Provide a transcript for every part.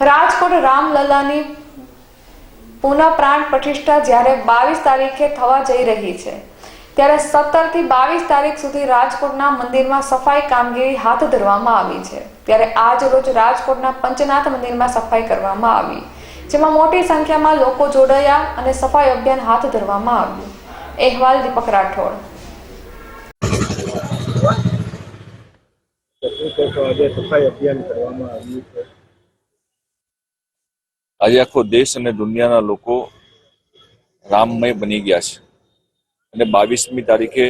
રાજકોટ રામલલ્લાની પુનઃ પ્રાણ પ્રતિષ્ઠા જ્યારે બાવીસ તારીખે થવા જઈ રહી છે, ત્યારે સત્તરથી બાવીસ તારીખ સુધી રાજકોટના મંદિરમાં સફાઈ કામગીરી હાથ ધરવામાં આવી છે. ત્યારે આજ રોજ રાજકોટના પંચનાથ મંદિરમાં સફાઈ કરવામાં આવી, જેમાં મોટી સંખ્યામાં લોકો જોડાયા અને સફાઈ અભિયાન હાથ ધરવામાં આવ્યું. અહેવાલ દીપક રાઠોડ. સફાઈ અભિયાન કરવામાં આવ્યું છે? આજે આખો દેશ અને દુનિયાના લોકો રામમય બની ગયા છે. અને બાવીસમી તારીખે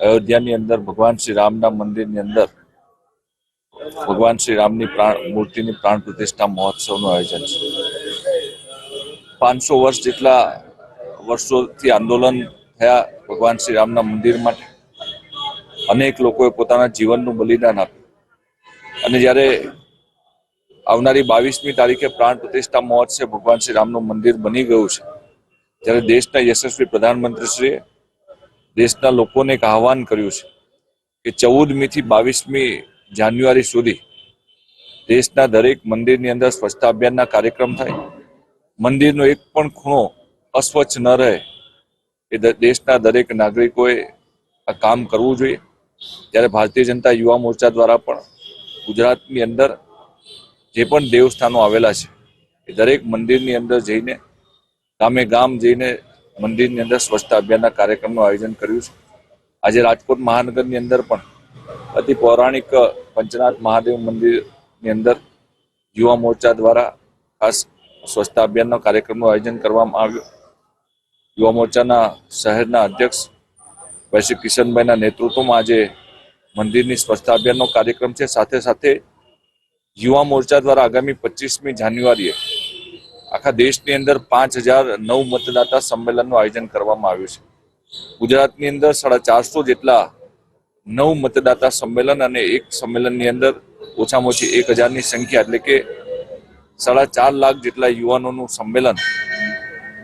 અયોધ્યાની અંદર ભગવાન શ્રી રામના મંદિરની અંદર ભગવાન શ્રી રામની પ્રાણ, મૂર્તિની પ્રાણ પ્રતિષ્ઠા મહોત્સવનું આયોજન છે. પાંચસો વર્ષ જેટલા વર્ષોથી આંદોલન થયા ભગવાન શ્રી રામના મંદિર માટે. અનેક લોકોએ પોતાના જીવનનું બલિદાન આપ્યું. અને જ્યારે આવનારી બાવીસમી તારીખે પ્રાણ પ્રતિષ્ઠા મહોત્સવ ભગવાન શ્રી રામનું મંદિર બની ગયું છે. ત્યારે દેશના યશસ્વી પ્રધાનમંત્રીશ્રીએ દેશના લોકોને એક આહવાન કર્યું છે કે ચૌદમીથી બાવીસમી જાન્યુઆરી સુધી દેશના દરેક મંદિરની અંદર સ્વચ્છતા અભિયાનના કાર્યક્રમ થાય. મંદિરનો એક પણ ખૂણો અસ્વચ્છ ન રહે એ દેશના દરેક નાગરિકોએ આ કામ કરવું જોઈએ. ત્યારે ભારતીય જનતા યુવા મોરચા દ્વારા પણ ગુજરાતની અંદર જે પણ દેવસ્થાનો આવેલા છે, એ દરેક મંદિરની અંદર જઈને, ગામે ગામ જઈને મંદિરની અંદર સ્વચ્છતા અભિયાનના કાર્યક્રમનું આયોજન કર્યું છે. આજે રાજકોટ મહાનગરની અંદર પણ અતિ પૌરાણિક પંચનાથ મહાદેવ મંદિરની અંદર યુવા મોરચા દ્વારા ખાસ સ્વચ્છતા અભિયાનનો કાર્યક્રમનું આયોજન કરવામાં આવ્યું. યુવા મોરચાના શહેરના અધ્યક્ષ વૈશ્વિક કિશનભાઈના નેતૃત્વમાં આજે મંદિરની સ્વચ્છતા અભિયાનનો કાર્યક્રમ છે. સાથે સાથે યુવા મોરચા દ્વારા આગામી પચીસમી જાન્યુઆરીએ આખા દેશની અંદર પાંચ હજાર નવ મતદાતા સંમેલનનું આયોજન કરવામાં આવ્યું છે. ગુજરાતની અંદર સાડા ચારસો જેટલા નવ મતદાતા સંમેલન અને એક સંમેલનની અંદર ઓછામાં ઓછી એક હજારની સંખ્યા એટલે કે સાડા ચાર લાખ જેટલા યુવાનોનું સંમેલન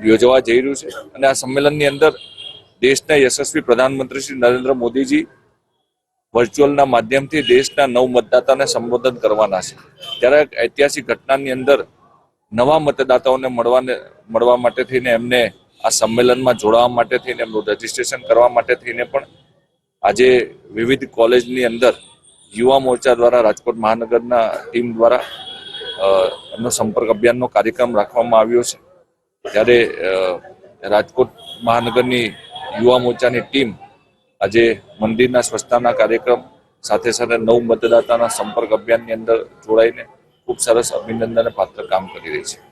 યોજવા જઈ રહ્યું છે. અને આ સંમેલનની અંદર દેશના યશસ્વી પ્રધાનમંત્રી શ્રી નરેન્દ્ર મોદીજી વર્ચ્યુઅલના માધ્યમથી દેશના નવ મતદાતાને સંબોધન કરવાના છે. ત્યારે ઐતિહાસિક ઘટનાની અંદર નવા મતદાતાઓને મળવાને, મળવા માટે થઈને એમને આ સંમેલનમાં જોડાવા માટે થઈને એમનું રજીસ્ટ્રેશન કરવા માટે થઈને પણ આજે વિવિધ કોલેજની અંદર યુવા મોરચા દ્વારા રાજકોટ મહાનગરના ટીમ દ્વારા એમનો સંપર્ક અભિયાનનો કાર્યક્રમ રાખવામાં આવ્યો છે. ત્યારે રાજકોટ મહાનગરની યુવા મોરચાની ટીમ આજે મંદિરના સ્વચ્છતાના કાર્યક્રમ સાથે સાથે નવ મતદાતાના સંપર્ક અભિયાનની અંદર જોડાઈને ખૂબ સરસ અભિનંદન પાત્ર કામ કરી રહી છે.